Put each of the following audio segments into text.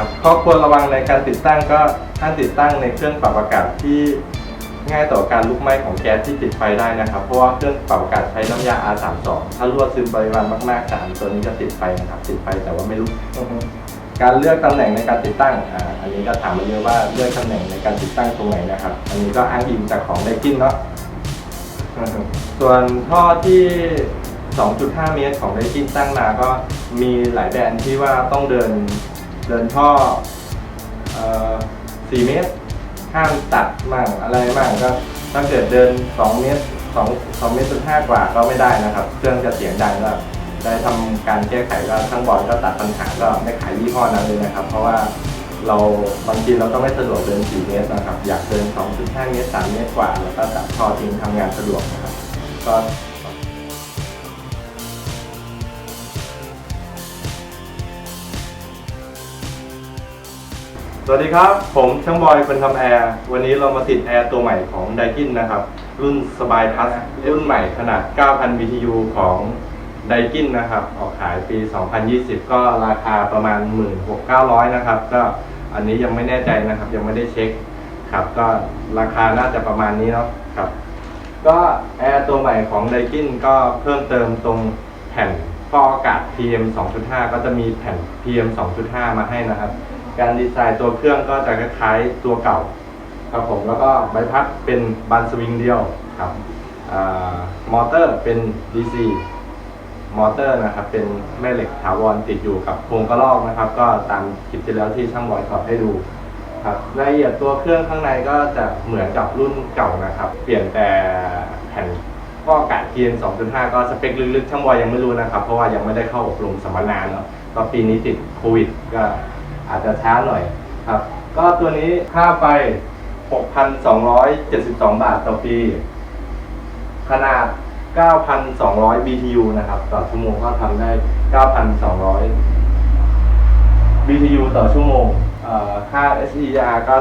ครับข้อควรระวังในการติดตั้งก็ท่านติดตั้งในเครื่องปรับอากาศที่ง่ายต่อการลุกไหม้ของแก๊สที่ติดไฟได้นะครับ เพราะว่าเครื่องปรับอากาศใช้น้ำยา R32 ถ้ารั่วซึมปริมาณมากๆสารตัวนี้จะติดไฟนะครับ ติดไฟแต่ว่าไม่ลุก การเลือกตำแหน่งในการติดตั้งอ่าอันนี้ก็ถามมาเยอะว่าเลือกตำแหน่งในการติดตั้งตรงไหนนะครับ อันนี้ก็อ้างอิงจากของไดกินเนาะส่วนท่อที่ 2.5 เมตรของไดกินตั้งมาก็มีหลายแบรนด์ที่ว่าต้องเดิน เดินท่อเอ่อ4เมตร ห้ามตัดมั่งอะไรมั่งก็ถ้าเกิดเดิน2เมตร2 2เมตรจุดห้ากว่าก็ไม่ได้นะครับ เครื่องจะเสียงดังก็ได้ทำการแก้ไขก็ทั้งบอลก็ตัดปัญหาก็ไม่ขายยี่ห้อนั้นเลยนะครับ เพราะว่าเราบางทีเราก็ไม่สะดวกเดิน 4 เมตรนะครับ อยากเดิน 2.5 เมตร 3 เมตรกว่า แล้วก็ตัดท่อทิ้งทำงานสะดวกนะครับ ก็ วัสดีครับ ผมช่างบอยคนทำแอร์ วันนี้เรามาติดแอร์ตัวใหม่ของไดกินนะครับ รุ่นสบายพัสรุ่นใหม่ขนาด 9,000 BTU ของไดกินนะครับ ออกขายปี 2020 ก็ราคาประมาณ 16,900 นะครับ ก็อันนี้ยังไม่แน่ใจนะครับ ยังไม่ได้เช็คครับ ก็ราคาน่าจะประมาณนี้เนาะครับ ก็แอร์ตัวใหม่ของไดกินก็เพิ่มเติมตรงแผ่นฟอกอากาศ PM 2.5 ก็จะมีแผ่น PM 2.5 มาให้นะครับ การดีไซน์ตัวเครื่องก็จะคล้ายๆตัวเก่าครับผมแล้วก็ใบพัดเป็นบันสวิงเดียวครับอมอเตอร์เป็น DC มอเตอร์นะครับเป็นแม่เหล็กถาวรติดอยู่กับโครงกระรอกนะครับ ก็ตามคลิปที่แล้วที่ช่างบอยถอดให้ดูครับรายละเอียดตัวเครื่องข้างในก็จะเหมือนกับรุ่นเก่านะครับ เปลี่ยนแต่แผ่นก็อากาศ PM 2.5 ก็สเปคลึกๆช่างบอยยังไม่รู้นะครับ เพราะว่ายังไม่ได้เข้าอบรมสัมมนาเนาะก็ปีนี้ติดโควิดก็ อาจจะช้าหน่อยครับ ก็ตัวนี้ค่าไฟ 6,272 บาทต่อปี ขนาด 9,200 BTU นะครับ ต่อชั่วโมงก็ทำได้ 9,200 BTU ต่อชั่วโมงค่า SER ก็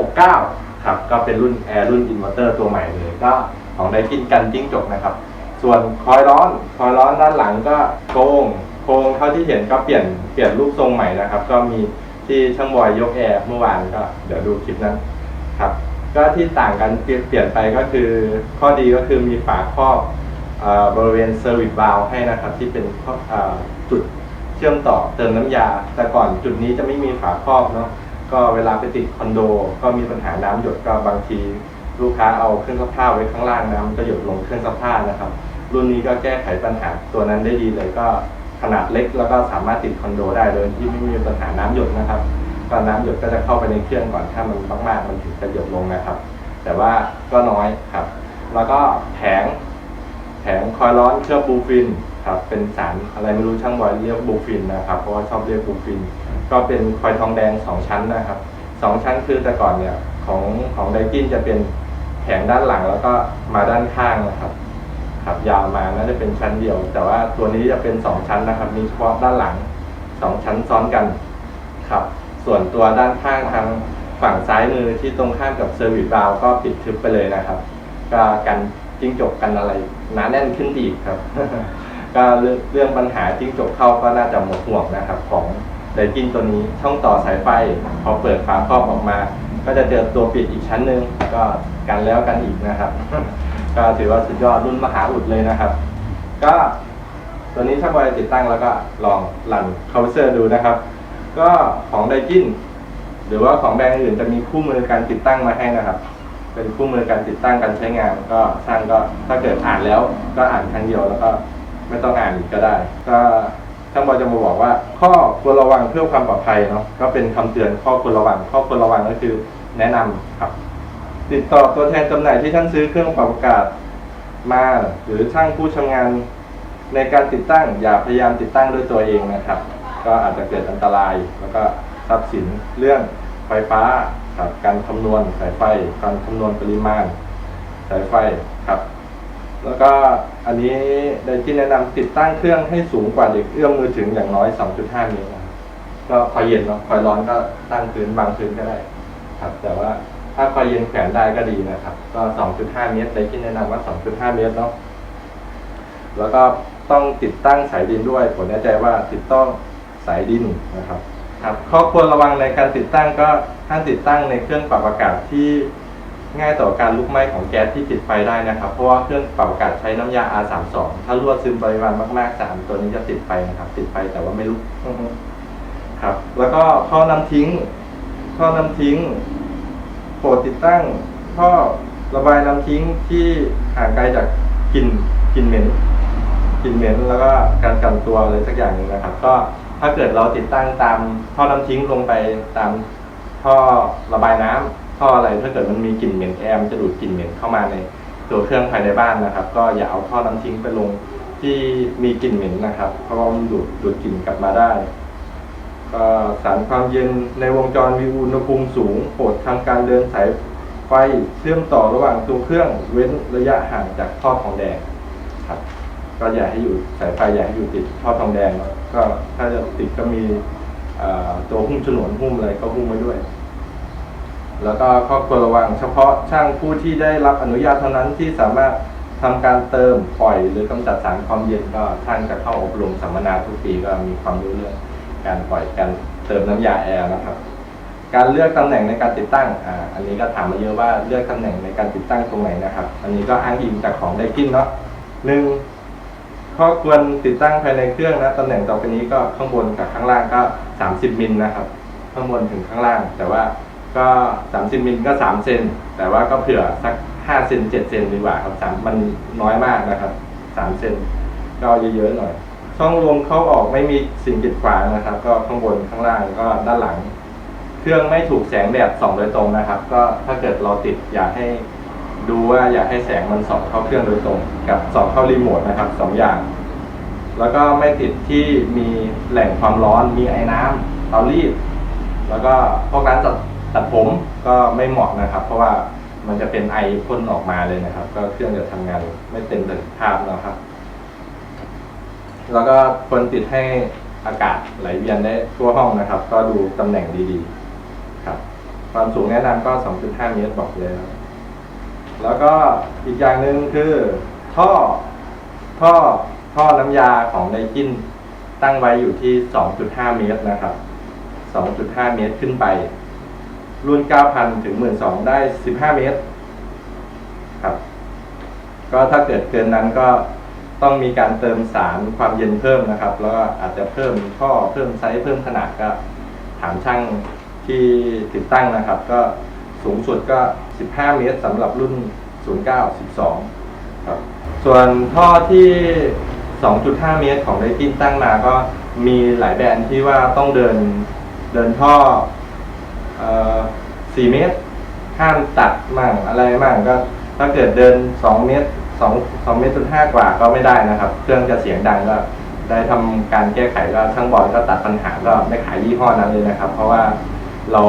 16.69 ครับ ก็เป็นรุ่นแอร์รุ่นอินเวอร์เตอร์ตัวใหม่เลย ก็ของไดกินกันจิ้งจกนะครับ ส่วนคอยร้อน คอยร้อนด้านหลังก็โครง โครงเท่าที่เห็นก็เปลี่ยนเปลี่ยนรูปทรงใหม่นะครับ ก็มีที่ช่างบอยยกแอร์เมื่อวานก็เดี๋ยวดูคลิปนั้นครับ ก็ที่ต่างกันเปลี่ยนไปก็คือ ข้อดีก็คือมีฝาครอบเอ่อบริเวณเซอร์วิสบาลให้นะครับ ที่เป็นเอ่อจุดเชื่อมต่อเติมน้ำยา แต่ก่อนจุดนี้จะไม่มีฝาครอบเนาะก็เวลาไปติดคอนโด ก็มีปัญหาน้ำหยดก็บางที ลูกค้าเอาเครื่องซักผ้าไว้ข้างล่างน้ำก็หยดลงเครื่องซักผ้านะครับ รุ่นนี้ก็แก้ไขปัญหาตัวนั้นได้ดีเลยก็ ขนาดเล็กแล้วก็สามารถติดคอนโดได้โดยที่ไม่มีปัญหาน้ำหยดนะครับก็น้ำหยดก็จะเข้าไปในเครื่องก่อนถ้ามันมากๆมันถึงจะหยดลงนะครับ แต่ว่าก็น้อยครับ แล้วก็แผงแผงคอยร้อนเคลือบบูฟินครับเป็นสารอะไรไม่รู้ช่างบอยเรียกบูฟินนะครับเพราะว่าชอบเรียกบูฟิน ก็เป็นคอยทองแดงสองชั้นนะครับสองชั้นคือแต่ก่อนเนี่ยของของไดกินจะเป็นแผงด้านหลังแล้วก็มาด้านข้างนะครับ ครับยาวมาน่าจะเป็นชั้นเดียว แต่ว่าตัวนี้จะเป็นสองชั้นนะครับ มีเฉพาะด้านหลังสองชั้นซ้อนกันครับ ส่วนตัวด้านข้างทางฝั่งซ้ายมือที่ตรงข้ามกับเซอร์วิสบาลก็ปิดทึบไปเลยนะครับ ก็กันจิ้งจกกันอะไรหนาแน่นขึ้นอีกครับ ก็เรื่องเรื่องปัญหาจิ้งจกเข้าก็น่าจะหมดห่วงนะครับ ของไดกินตัวนี้ช่องต่อสายไฟพอเปิดฝาครอบออกมา ก็จะเจอตัวปิดอีกชั้นหนึ่งก็กันแล้วกันอีกนะครับ ก็ถือว่าสุดยอดรุ่นมหาอุดเลยนะครับ ก็ตัวนี้ถ้าบอยติดตั้งแล้วก็ลองรันเคาเซอร์ดูนะครับ ก็ของไดกินหรือว่าของแบรนด์อื่นจะมีคู่มือการติดตั้งมาให้นะครับ เป็นคู่มือการติดตั้งการใช้งาน ก็ช่างก็ถ้าเกิดอ่านแล้วก็อ่านครั้งเดียวแล้วก็ไม่ต้องอ่านอีกก็ได้ ก็ช่างบอยจะมาบอกว่า ข้อควรระวังเพื่อความปลอดภัยเนาะก็เป็นคำเตือนข้อควรระวังข้อควรระวังก็คือแนะนำครับ ติดต่อตัวแทนจำหน่ายที่ท่านซื้อเครื่องปรับอากาศมา หรือช่างผู้ชำนาญในการติดตั้งอย่าพยายามติดตั้งด้วยตัวเองนะครับ ก็อาจจะเกิดอันตรายแล้วก็ทรัพย์สินเรื่องไฟฟ้าครับการคำนวณสายไฟการคำนวณปริมาณสายไฟครับ แล้วก็อันนี้ได้ที่แนะนำติดตั้งเครื่องให้สูงกว่าเด็กเอื้อมมือถึงอย่างน้อย 2.5เมตรนะครับก็คอยเย็นเนาะคอยร้อนก็ตั้งพื้นบางพื้นก็ได้ ครับ แต่ว่า ถ้าคอยเย็นแขวนได้ก็ดีนะครับ ก็ 2.5 เมตรได้ที่แนะนำว่า 2.5 เมตรเนาะแล้วก็ต้องติดตั้งสายดินด้วย ผมแน่ใจว่าติดต้องสายดินนะครับครับข้อควรระวังในการติดตั้งก็ท่านติดตั้งในเครื่องปรับอากาศที่ง่ายต่อการลุกไหม้ของแก๊สที่ติดไฟได้นะครับ เพราะว่าเครื่องปรับอากาศใช้น้ำยา R32 ถ้ารั่วซึมปริมาณมากๆสารตัวนี้จะติดไฟนะครับ ติดไฟแต่ว่าไม่ลุกครับ แล้วก็ท่อน้ำทิ้งท่อน้ำทิ้ง โปรดติดตั้งท่อระบายน้ำทิ้งที่ห่างไกลจากกลิ่นกลิ่นเหม็นกลิ่นเหม็นแล้วก็การกันตัวอะไรสักอย่างหนึ่งนะครับ ก็ถ้าเกิดเราติดตั้งตามท่อน้ำทิ้งลงไปตามท่อระบายน้ำท่ออะไรถ้าเกิดมันมีกลิ่นเหม็นแอมจะดูดกลิ่นเหม็นเข้ามาในตัวเครื่องภายในบ้านนะครับ ก็อย่าเอาท่อน้ำทิ้งไปลงที่มีกลิ่นเหม็นนะครับ เพราะว่ามันดูดดูดกลิ่นกลับมาได้ สารความเย็นในวงจรมีอุณหภูมิสูงโปรดทำการเดินสายไฟเชื่อมต่อระหว่างตัวเครื่องเว้นระยะห่างจากท่อทองแดงครับก็อย่าให้อยู่สายไฟอย่าให้อยู่ติดท่อทองแดง ก็ถ้าจะติดก็มีตัวหุ้มฉนวนหุ้มอะไรก็หุ้มไว้ด้วย แล้วก็ข้อควรระวังเฉพาะช่างผู้ที่ได้รับอนุญาตเท่านั้นที่สามารถทำการเติมปล่อยหรือกำจัดสารความเย็นก็ท่านจะเข้าอบรมสัมมนาทุกปีก็มีความรู้เรื่อง การปล่อยการเติมน้ำยาแอร์นะครับ การเลือกตำแหน่งในการติดตั้งอ่าอันนี้ก็ถามมาเยอะว่าเลือกตำแหน่งในการติดตั้งตรงไหนนะครับ อันนี้ก็อ้างอิงจากของไดกินเนาะหนึ่งข้อควรติดตั้งภายในเครื่องนะตำแหน่งต่อไปนี้ก็ข้างบนกับข้างล่างก็ 30มิลนะครับ ข้างบนถึงข้างล่าง แต่ว่าก็ 30มิลก็3เซนแต่ว่าก็เผื่อสัก5เซน7เซนดีกว่าครับสามมันน้อยมากนะครับ3เซนก็เยอะๆหน่อย ช่องลมเข้าออกไม่มีสิ่งกีดขวางนะครับ ก็ข้างบนข้างล่างก็ด้านหลัง เครื่องไม่ถูกแสงแดดส่องโดยตรงนะครับ ก็ถ้าเกิดเราติดอยากให้ดูว่าอยากให้แสงมันส่องเข้าเครื่องโดยตรง กับส่องเข้ารีโมทนะครับสองอย่าง แล้วก็ไม่ติดที่มีแหล่งความร้อนมีไอ้น้ำเตารีด แล้วก็พวกร้านตัดตัดผมก็ไม่เหมาะนะครับ เพราะว่ามันจะเป็นไอพ่นออกมาเลยนะครับ ก็เครื่องจะทำงานไม่เต็มประสิทธิภาพนะครับ แล้วก็ควรติดให้อากาศไหลเวียนได้ทั่วห้องนะครับ ก็ดูตำแหน่งดีๆ ครับ ความสูงแนะนำก็ 2.5 เมตรบอกเลยนะแล้วก็อีกอย่างหนึ่งคือท่อท่อท่อน้ำยาของไดกินตั้งไว้อยู่ที่ 2.5 เมตรนะครับ 2.5 เมตรขึ้นไป รุ่น 9,000 ถึง 12,000 ได้ 15 เมตร ครับ ก็ถ้าเกิดเกินนั้นก็ ต้องมีการเติมสารความเย็นเพิ่มนะครับ แล้วก็อาจจะเพิ่มท่อเพิ่มไซส์เพิ่มขนาดก็ถามช่างที่ติดตั้งนะครับ ก็สูงสุดก็ 15 เมตรสำหรับรุ่น 09 12 ครับ ส่วนท่อที่ 2.5 เมตรของไดกินตั้งมาก็มีหลายแบรนด์ที่ว่าต้องเดินเดินท่อเอ่อสี่เมตรห้ามตัดมั่งอะไรมั่งก็ถ้าเกิดเดินสองเมตร สองสองเมตรจุดห้ากว่าก็ไม่ได้นะครับ เครื่องจะเสียงดังก็ได้ทำการแก้ไขก็ช่างบอลก็ตัดปัญหาก็ไม่ขายยี่ห้อนั้นเลยนะครับ เพราะว่าเรา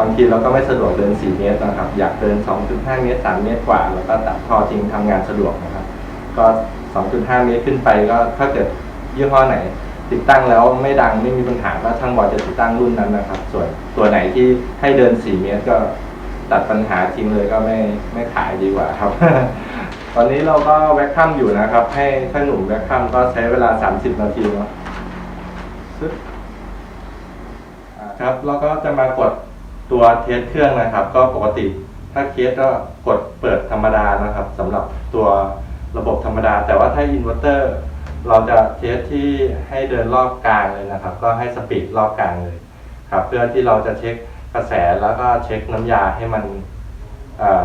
บางทีเราก็ไม่สะดวกเดิน 4 เมตรนะครับ อยากเดิน 2.5 เมตร 3 เมตรกว่า แล้วก็ตัดท่อทิ้งทำงานสะดวกนะครับ ก็ 2.5 เมตรขึ้นไปก็ถ้าเกิดยี่ห้อไหน ติดตั้งแล้วไม่ดังไม่มีปัญหาก็ช่างบอลจะติดตั้งรุ่นนั้นนะครับ ส่วนตัวไหนที่ให้เดิน 4 เมตรก็ตัดปัญหาทิ้งเลยก็ไม่ไม่ขายดีกว่าครับ ตอนนี้เราก็แวคคัมอยู่นะครับ ให้ถ้าหนุ่มแวคคัมก็ใช้เวลา 30 นาทีเนาะซึบอ่าครับแล้วก็จะมากดตัวเทสเครื่องนะครับ ก็ปกติถ้าเคสก็กดเปิดธรรมดานะครับสำหรับตัวระบบธรรมดา แต่ว่าถ้าอินเวอร์เตอร์เราจะเทสที่ให้เดินรอบกลางเลยนะครับ ก็ให้สปีดรอบกลางเลยครับ เพื่อที่เราจะเช็คกระแสแล้วก็เช็คน้ำยาให้มัน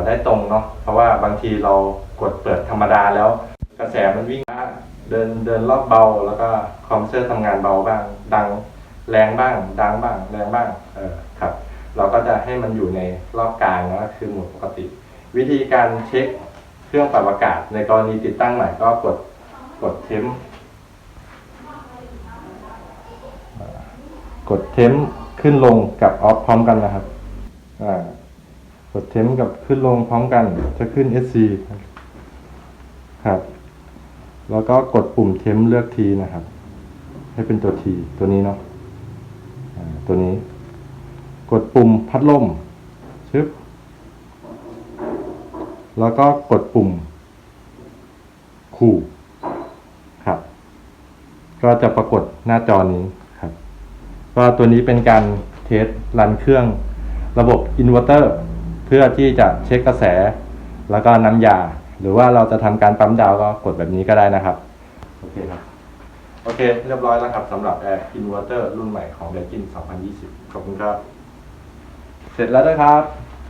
ได้ตรงเนาะเพราะว่าบางทีเรา กดเปิดธรรมดาแล้ว กระแสมันวิ่งเดินเดินรอบเบาแล้วก็คอมเพรสเซอร์ทำงานเบาบ้าง ดังแรงบ้าง ดังบ้าง แรงบ้างเออครับ เราก็จะให้มันอยู่ในรอบกลางนะคือโหมดปกติ วิธีการเช็คเครื่องปรับอากาศ ในกรณีติดตั้งใหม่ก็กดกดเทมกดเทมขึ้นลงกับออฟพร้อมกันนะครับกดเทมกับขึ้นลงพร้อมกันจะขึ้น SC ครับ แล้วก็กดปุ่มเทมเลือกทีนะครับ ให้เป็นตัวทีตัวนี้เนาะตัวนี้ กดปุ่มพัดลมชึบแล้วก็กดปุ่ม คู่ครับ ก็จะปรากฏหน้าจอนี้ครับ ก็ตัวนี้เป็นการเทสรันเครื่องระบบอินเวอร์เตอร์เพื่อที่จะเช็คกระแส แล้วก็น้ำยา หรือว่าเราจะทำการปั๊มดาวก็กดแบบนี้ก็ได้นะครับ โอเคครับ โอเค เรียบร้อยแล้วครับสำหรับแอร์อินเวอร์เตอร์รุ่นใหม่ของ d ดกิน2020 ขอบคุณครับ เสร็จแล้วนะครับ